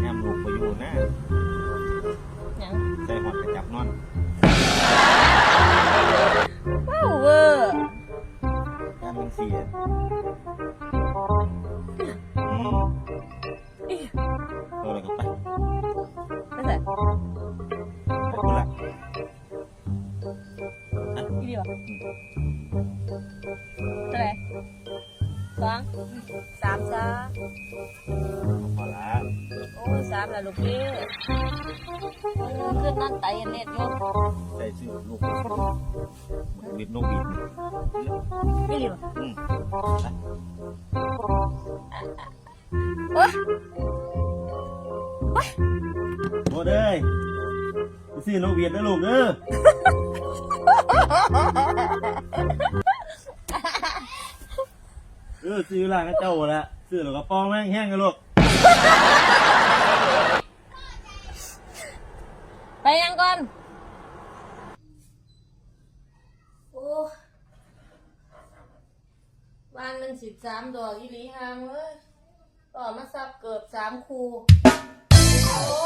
แง้มลูกไปอยู่นะหยังใจหอดกระจับนอนว้าวเวอร์แง้มมึงเสียอืมอิ๊ะตัวอะไรก็ไปไม่ใส่ไปกูละอีเดียวเท่าไหร่ สองสามจ้าพอละโอ้ยสามล้วลูกพี่ขึ้นนั่นไตอันเล็ดอยู่ใจชื่อลูกมือนวิทย์นกบินอีเดียวอืมโอ้ยโอ้เด้ยไปซื้อนกเวียดนะลูกเด้อ เออซื้อร้านกระเจ้าละซื้อแล้วก็ปองแม่งแห้งกันลูกไปยังก่อน โอ้วางหนึ่งสิบสามดอกอีหลีหางเว้ยต่อมาซับเกือบสามคูโอ้